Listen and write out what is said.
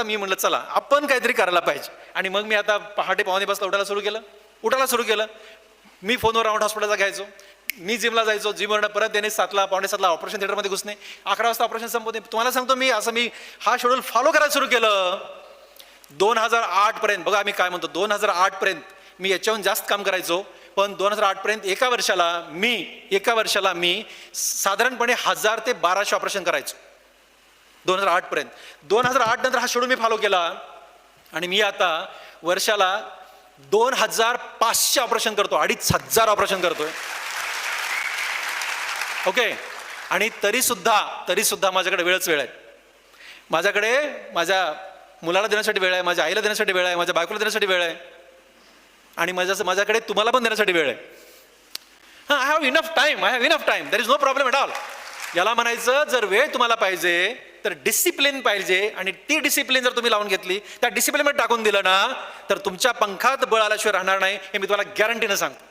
आता मी म्हणलं चला आपण काहीतरी करायला पाहिजे. आणि मग मी आता पहाटे पावणे बसला उठायला सुरू केलं. उठायला सुरू केलं. मी फोनवर राऊंड हॉस्पिटलला घ्यायचो मी जिमला जायचो. जिमवरनं परत त्याने सातला पावणे सातला ऑपरेशन थिएटरमध्ये घुसणे. अकरा वाजता ऑपरेशन संपवते. तुम्हाला सांगतो मी असं मी हा शेड्यूल फॉलो करायला सुरू केलं. दोन हजार आठपर्यंत बघा आम्ही काय म्हणतो दोन हजार आठपर्यंत मी याच्याहून जास्त काम करायचो. पण दोन हजार आठपर्यंत एका वर्षाला मी एका वर्षाला मी साधारणपणे हजार ते बाराशे ऑपरेशन करायचो. दोन हजार आठपर्यंत दोन हजार आठ नंतर हा शेड्यूल मी फॉलो केला आणि मी आता वर्षाला दोन हजार पाचशे ऑपरेशन करतो. अडीच हजार ऑपरेशन करतोय. ओके आणि तरीसुद्धा तरीसुद्धा माझ्याकडे वेळच वेळ आहे. माझ्याकडे माझ्या मुलाला देण्यासाठी वेळ आहे माझ्या आईला देण्यासाठी वेळ आहे माझ्या बायकोला देण्यासाठी वेळ आहे. आणि माझ्या माझ्याकडे तुम्हाला पण देण्यासाठी वेळ आहे. हां I have enough time I have enough time there is no problem at all याला म्हणायचं जर वेळ तुम्हाला पाहिजे तर डिसिप्लिन पाहिजे आणि ती डिसिप्लिन जर तुम्ही लावून घेतली त्या डिसिप्लिनमध्ये टाकून दिलं ना तर तुमच्या पंखात बळ आल्याशिवाय राहणार नाही हे मी तुम्हाला गॅरंटीनं सांगतो.